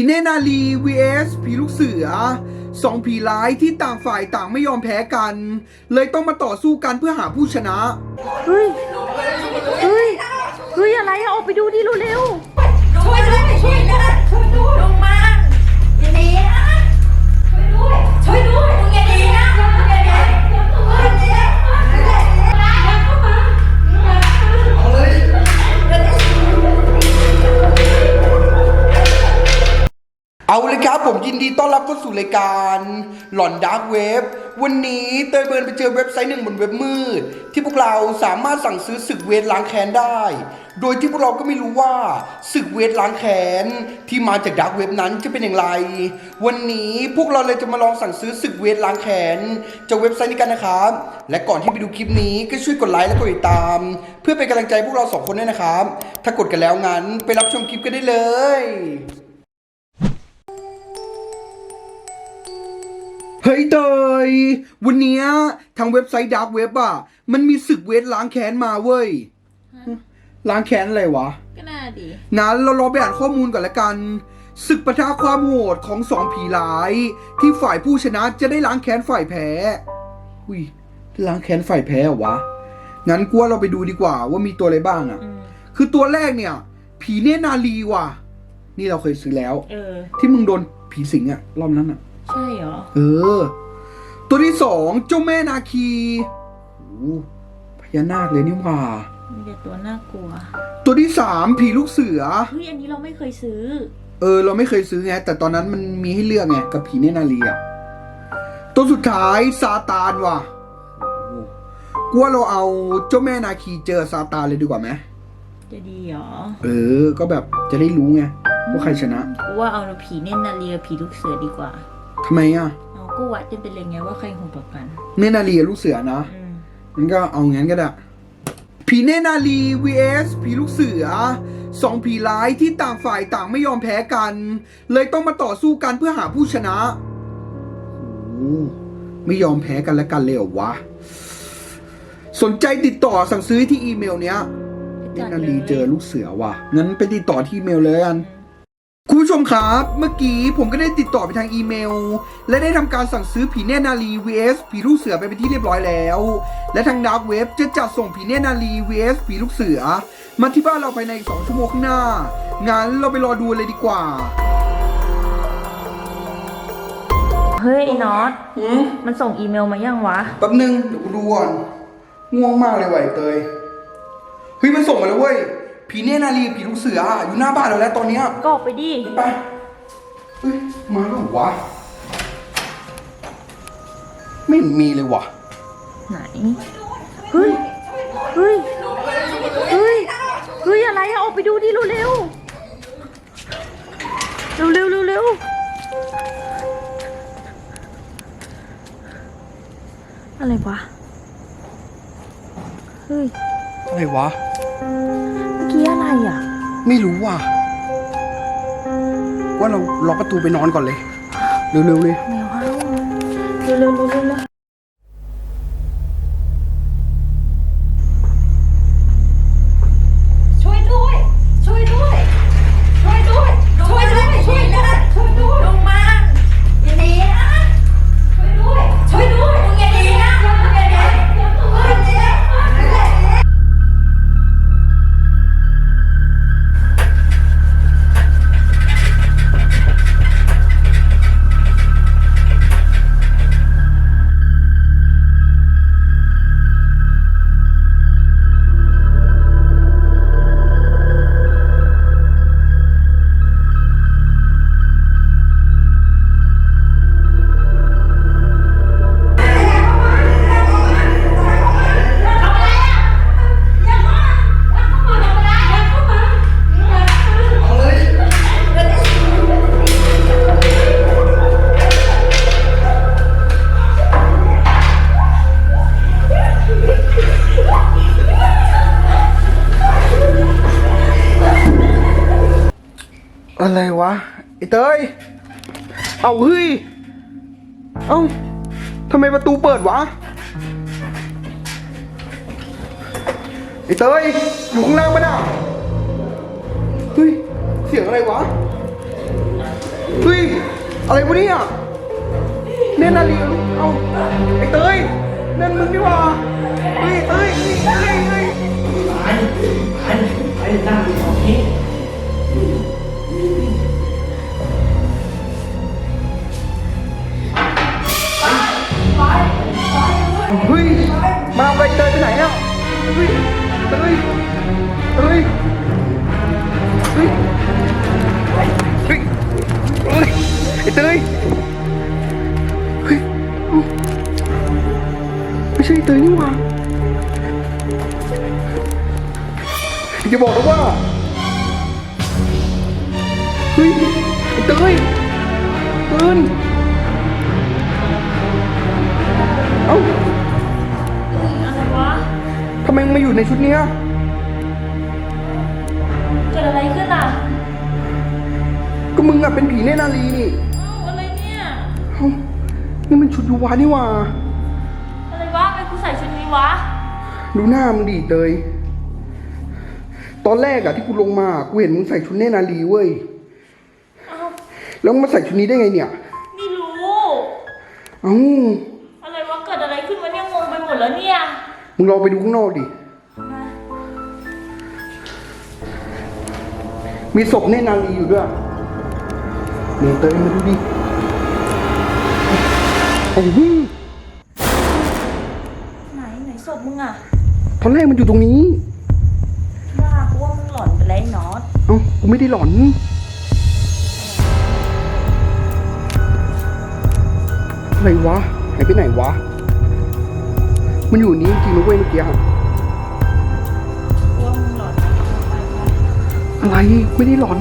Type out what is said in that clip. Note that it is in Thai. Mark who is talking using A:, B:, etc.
A: ผีเนนาลี vs ผีลูกเสือสองผีร้ายที่ต่างฝ่ายต่างไม่ยอมแพ้กัน เลยต้องมาต่อสู้กันเพื่อหาผู้ชนะ
B: เฮ้ย เฮ้ย เฮ้ย อะไรอะออกไปดูดิเร็ว
C: ช่วยด้วยช่วยด้วยช่วยด้วย เอาเลย
A: ครับผมยินดีต้อนรับเข้าสู่รายการหลอนดาร์กเว็บวันนี้เตยเบิร์นไปเจอเว็บไซต์หนึ่งบนเว็บมืด ที่พวกเราสามารถสั่งซื้อศึกเวทล้างแค้นได้ โดยที่พวกเราก็ไม่รู้ว่าศึกเวทล้างแค้นที่มาจากดาร์กเว็บนั้นจะเป็นอย่างไร วันนี้พวกเราเลยจะมาลองสั่งซื้อศึกเวทล้างแค้นจากเว็บไซต์นี้กันนะครับและก่อนที่ไปดูคลิปนี้ก็ช่วยกดไลค์และกดติดตาม เพื่อเป็นกำลังใจพวกเราสองคนด้วยนะครับถ้ากดกันแล้วงั้นไปรับชมคลิปกันได้เลย เฮ้ยเตย วันเนี้ยทางเว็บไซต์ดาร์กเว็บอะ มันมีศึกเวทล้างแค้นมาเว้ย ล้างแค้นอะไรวะ
B: ๆก็น่าดี
A: นั้นเรารอไปอ่านข้อมูลก่อนละกัน ศึกปะทะความโหดของสองผีร้าย ที่ฝ่ายผู้ชนะจะได้ล้างแค้นฝ่ายแพ้หุยล้างแค้นฝ่ายแพ้เหรอวะ งั้นกูว่าเราไปดูดีกว่าว่ามีตัวอะไรบ้างอะ
B: อืม
A: คือตัวแรกเนี่ย ผีเนตรนาลีว่ะ นี่เราเคยซื้อแล้ว
B: เออ
A: ที่มึงโดนผีสิงอะรอบนั้นอะ
B: ใช่เหรอ
A: เออ ตัวที่สองเจ้าแม่นาคีโอ้พญานาคเลยนี่หว่า
B: มีแต่ตัวน่ากลัว
A: ตัวที่สามผีลูกเสือ
B: เฮ้ย อันนี้เราไม่เคยซื้อ
A: เออ เราไม่เคยซื้อไงแต่ตอนนั้นมันมีให้เลือกไงกับผีเนตรนาลีอะตัวสุดท้ายซาตานว่ะโอ้โหกูว่าเราเอาเจ้าแม่นาคีเจอซาตานเลยดีกว่าไหม
B: จะดีเหรอ
A: เออ ก็แบบจะได้รู้ไงว่าใครชนะ
B: กูว่าเอาผีเน่นนาเรียผีลูกเสือดีกว่า
A: ทำไมอะ
B: เอากูวัดจะเป็นเลยไงว่าใครโหดกว่ากัน
A: เนตรนาลีกับลูกเสือนะ
B: อืม
A: มันก็เอางั้นก็ได้ ผีเนตรนาลี vs ผีลูกเสือสองผีร้ายที่ต่างฝ่ายต่างไม่ยอมแพ้กัน เลยต้องมาต่อสู้กันเพื่อหาผู้ชนะโอ้โหไม่ยอมแพ้กันและกันเลยเหรอวะ สนใจติดต่อสั่งซื้อที่อีเมลเนี้ย เนตรนาลีเจอลูกเสือว่ะงั้นไปติดต่อที่อีเมลเลยกันคุณ ผู้ชมครับ เมื่อกี้ผมก็ได้ติดต่อไปทางอีเมล และได้ทำการสั่งซื้อผีเนตรนาลี vs ผีลูกเสือไปเป็นที่เรียบร้อยแล้ว และทางดาร์กเว็บจะจัดส่งผีเนตรนาลี vs ผีลูกเสือ มาที่บ้านเราภายในอีก2ชั่วโมงข้างหน้า งั้นเราไปรอดูเลยดีกว่า
B: เฮ้ยไอ้น็อต
A: หืม
B: มันส่งอีเมลมายังวะ
A: แป๊บนึงเดี๋ยวกูดูก่อนง่วงมากเลยว่ะไอ้เตยเฮ้ยมันส่งมาแล้วเว้ย ผีเนตรนาลีผีลูกเสืออยู่หน้าบ้านเราแล้วตอนเนี้ย
B: ก็ออกไปดิ
A: ไปเฮ้ยมาแล้วเหรอวะไม่มีเลยว่ะ
B: ไหน เฮ้ย เฮ้ย เฮ้ย เฮ้ย อะไรอะออกไปดูดิเร็วเร็วเร็วเร็วเร็วเร็วอะไรวะ เฮ้ย
A: อะไรวะ
B: เมื่ อกี้อะไรอะ
A: ไม่รู้ว่ะว่าเราล็อกประตูไปนอนก่อนเลย เร็วๆเลย
B: แมวเห่าเร็วเร็วเร็วเร็วเร็ว
C: ช่
A: เตย เอาเฮ้ย เอ้าทำไมประตูเปิดวะไอ้เตย อยู่ข้างล่างปะน่ะเฮ้ย เสียงอะไรวะ เฮ้ย อะไรวะเนี่ยเน่นนาลีเอาไอ้เตยเน่นมึงนี่หว่าเฮ้ยเฮ้ยเฮ้ยเฮ้ย
D: ไปไปไปนั่งอยู่ตรงนี้
A: มาเอาไอ้เตยไปไหนอะเฮ้ยเตยเฮ้ยเฮ้ยเฮ้ยเฮ้ยไอ้เตยเฮ้ยเอ้าไม่ใช่ไอ้เตยนี่หว่าอย่าบอกนะว่าเฮ้ยไอ้เตยตื่น ในชุดเนี้ย
B: เกิดอะไรขึ้นอะ
A: ก็มึงอะเป็นผีเนตรนารีนี่
B: เอ้าอะไรเนี่ย
A: เอ้านี่มันชุดยูวานี่หว่า
B: อะไรวะทำไมกูใส่ชุดนี้วะ
A: ดูหน้ามึงดิเตย ตอนแรกอะที่กูลงมา กูเห็นมึงใส่ชุดเนตรนารีเว้ย
B: เอ้า
A: แล้วมึงมาใส่ชุดนี้ได้ไงเนี่ย
B: ไม่รู้
A: เอ้า
B: อะไรวะเกิดอะไรขึ้นวะเนี่ยงงไปหมดแล้วเนี่ย
A: มึงลองไปดูข้างนอกดิ
B: มี
A: ศพเนตรนารีอยู่ด้วยเนี่ยเตยมาดูดิโอ้โห
B: ไหนไหนศพมึงอะ
A: ตอนแรกมันอยู่ตรงนี้
B: ว่ากูว่ามึงหลอนไปแล้วไอ้น็อต
A: เอ้ากูไม่ได้หลอน อะไรวะหายไปไหนวะ มันอยู่นี้จริงๆนะเว้ยเมื่อกี้อะ
B: อนไปไปไป
A: อะไรไม่ได้หลอน